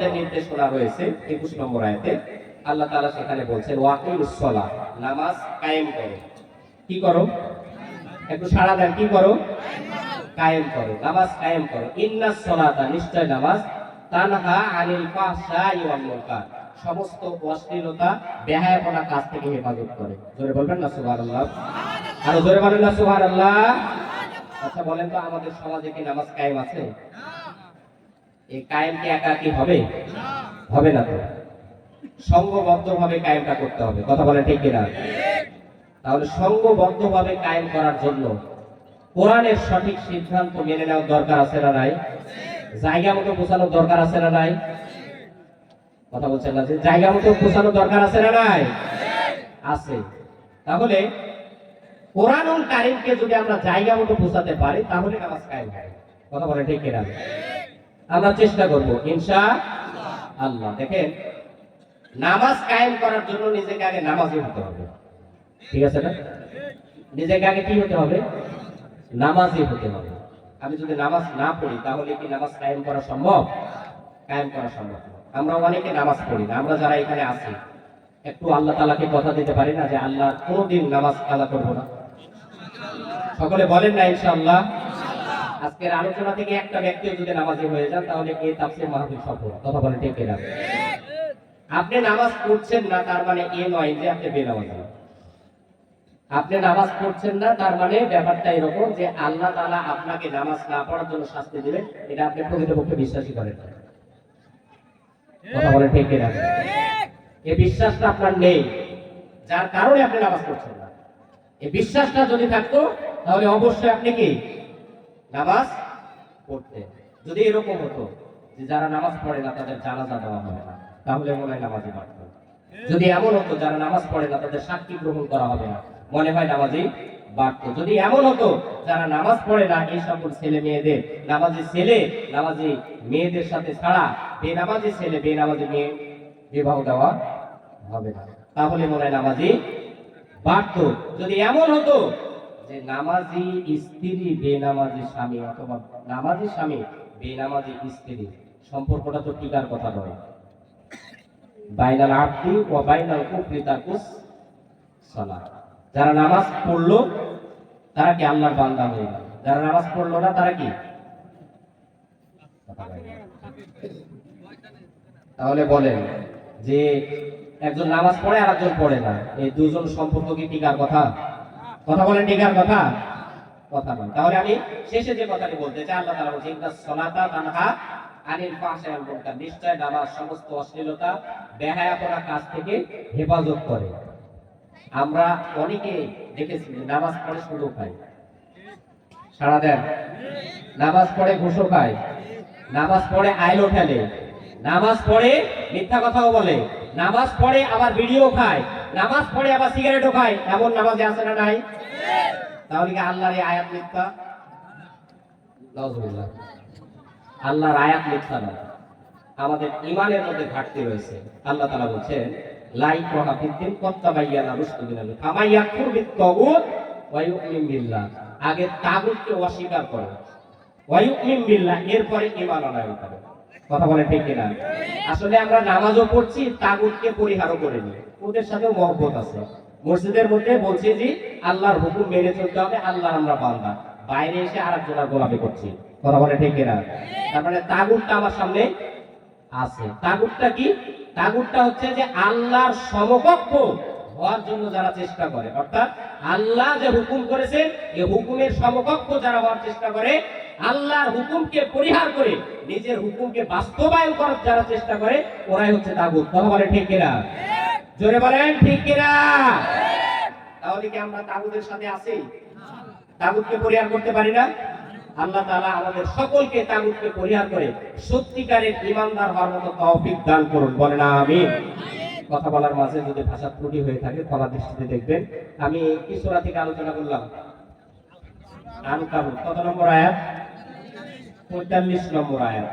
নামাজের করা হয়েছে একুশ নম্বর আয়াতে। আল্লাহ তাআলা সেখানে বলছেন ওয়াকিমুস সালাহ নামাজ কায়েম করো। কি করো? একটু সারা দেন, কি করো? কায়েম করো, নামাজ কায়েম করো। ইন্নাস সালাতা, নিশ্চয় নামাজ। তানহা আনিল ফাহশাই ওয়াল সমস্ত অশ্লীলতা বেহায়াপনা কাজ থেকে হেফাজত করে। জোরে বলবেন না, সুবহানাল্লাহ? আরও জোরে বলেন না, সুবহানাল্লাহ? আচ্ছা বলেন তো, আমাদের সমাজে কি নামাজ কায়েম আছে? এই কায়েম কি একা কি হবে? হবে না তো। সঙ্গবদ্ধভাবে কায়েমটা করতে হবে। কথা বলেন ঠিক কিনা? তাহলে সঙ্গবদ্ধভাবে কায়েম করার জন্য কোরআনের সঠিক সিদ্ধান্ত মেনে নেওয়ার দরকার আছে না নাই? জায়গা মতো পৌঁছানোর দরকার আছে না নাই? কথা বলছেন না যে জায়গা মতো পৌঁছানোর দরকার আছে না নাই? আছে। তাহলে কোরআনুল কারিমকে যদি আমরা জায়গা মতো পৌঁছাতে পারি, তাহলে নামাজ কায়েম হয় কথা বলে ঠিক কিনা? আমরা চেষ্টা করব ইনশা আল্লাহ, দেখেন, নামাজ কায়েম করার জন্য নিজেকে আগে নামাজি হতে হবে। ঠিক আছে না? নিজেকে আগে কি হতে হবে? নামাজি হতে হবে। আমি যদি নামাজ না পড়ি, তাহলে কি নামাজ কায়েম করা সম্ভব? কায়েম করা সম্ভব আমরা অনেকে নামাজ পড়ি না, আমরা যারা এখানে আছি, একটু আল্লাহ তালাকে কথা দিতে পারি না যে, আল্লাহ কোনোদিন নামাজ কালা করব না। সকলে বলেন না, ইনশাআল্লাহ। আজকের আলোচনা থেকে একটা ব্যক্তিও যদি নামাজি হয়ে যান, তাহলে এই তাফসির মাহফিল সফল কথা বলেন ঠিক কিনা? আপনি নামাজ পড়ছেন না, তার মানে এ নয় যে আপনি বেনামাজি। আপনি নামাজ পড়ছেন না, তার মানে ব্যাপারটা এরকম যে আল্লাহ তাআলা আপনাকে নামাজ না পড়ার জন্য শাস্তি দিবেন, এটা আপনি প্রকৃতপক্ষে বিশ্বাসই করেন। কথা বলেন ঠিক কিনা? এই বিশ্বাসটা আপনার নেই, যার কারণে আপনি নামাজ পড়ছেন না। এই বিশ্বাসটা যদি থাকতো, তাহলে অবশ্যই আপনি কি? নামাজ পড়তেন যদি এরকম হতো যে যারা নামাজ পড়ে না, তাদের জানাজা দেওয়া হবে না, তাহলে মনে হয় নামাজি পারত যদি এমন হতো, যারা নামাজ পড়ে না, তাদের সাক্ষী গ্রহণ করা হবে না, মনে হয় নামাজি বাড়তো যদি এমন হতো, যারা নামাজ পড়ে না, এই সকল ছেলে মেয়েদের নামাজি ছেলে, নামাজি মেয়েদের সাথে ছাড়া বেনামাজি ছেলে বেনামাজি মেয়ে বিবাহ দেওয়া হবে না, তাহলে মনে হয় নামাজি বাড়তো যদি এমন হতো যে নামাজি স্ত্রী, বেনামাজি স্বামী অথবা নামাজি স্বামী, বেনামাজি স্ত্রী, সম্পর্কটা তো টিকার কথা নয়। বাইনাল আব্দি ও বাইনাল যারা নামাজ পড়ল, তারা কি আল্লাহর বান্দা হয়ে গেল? যারা নামাজ পড়ল না, তারা কি? তাহলে বলেন যে একজন নামাজ পড়ে আর একজন পড়ে না। এই দুজন সম্পর্ক কি টিকার কথা? কথা বলেন টিকার কথা? কথা বলেন। তাহলে আমি শেষে যে কথাটি বলতে চাই, আল্লাহ তাআলা বলছেন ইন্নাস সালাতা তানহা আনিল ফাহশাই ওয়াল মুনকার। নিশ্চয় নামাজ সমস্ত অশ্লীলতা বেহায়া বেহায়াপনা কাজ থেকে হেফাজত করে। আমরা অনেকে দেখেছি নামাজ পড়ে শুধু খাই সারা দেন। নামাজ পড়ে ঘুষো খায়। নামাজ পড়ে আইলো ঠেলে নামাজ পড়ে মিথ্যা কথাও বলে। নামাজ পড়ে আবার ভিডিও খায়। নামাজ পড়ে আবার সিগারেটও খায়। এমন নামাজে আছে না নাই? তাহলে কি আল্লাহর এই আয়াত মিথ্যা? আল্লাহর আয়াত মিথ্যা না। আমাদের ইমানের মধ্যে ঘাটতি রয়েছে। আল্লাহ তাআলা বলছেন, লাই কহা ফিদ্দিন কত্তাবাইয়ানা রুশদু মিনাল ফামাইয়া কুরবিত তাগুত ওয়া ইউমিন বিল্লাহ। আগে তাগুতকে অস্বীকার করো। ওয়া ইউমিন বিল্লাহ, এরপরে ঈমান আনয়ন করো কথা বলে ঠিক কিনা? আসলে আমরা নামাজও পড়ছি, তাগুতকে পরিহারও করিনি ওদের সাথে মহব্বত আছে। মসজিদের মধ্যে বলছি যে, আল্লাহর হুকুম মেনে চলতে হবে, আল্লাহর আমরা বান্দা। বাইরে এসে আরেকজনের গোলামি করছি। কথা বলে ঠিক কিনা? তার মানে তাগুতটা আমার সামনে আছে। তাগুতটা কি? তাগুতটা হচ্ছে যে আল্লাহর সমকক্ষ হওয়ার জন্য যারা চেষ্টা করে। অর্থাৎ আল্লাহ যে হুকুম করেছেন এই হুকুমের সমকক্ষ যারা হওয়ার চেষ্টা করে আল্লাহর হুকুমকে পরিহার করে নিজের হুকুমকে বাস্তবায়ন করার যারা চেষ্টা করে, ওরাই হচ্ছে তাগুত। কথা বলে ঠিক কিনা? জোরে বলেন ঠিক কিনা? তাহলে কি আমরা তাগুতের সাথে আছি? তাগুতকে পরিহার করতে পারি না? আল্লাহ তাআলা আমাদের সকলকে তাগুতকে পরিহার করে সত্যিকারের ইমানদার হওয়ার মতো তৌফিক দান করুন। বলে না আমি কথা বলার মাঝে যদি ভাষা ত্রুটি হয়ে থাকে ক্ষমা দৃষ্টিতে দেখবেন। আমি কি থেকে আলোচনা করলাম? আনকাবুত কত নম্বর আয়াত? পঁয়তাল্লিশ নম্বর আয়াত।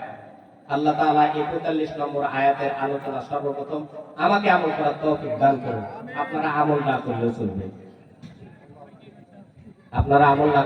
আল্লাহ তাআলা এই পঁয়তাল্লিশ নম্বর আয়াতের আলোচনা সর্বপ্রথম আমাকে আমল করার তৌফিক দান করুন। আপনারা আমল না করলেও চলবে। আপনারা আমল না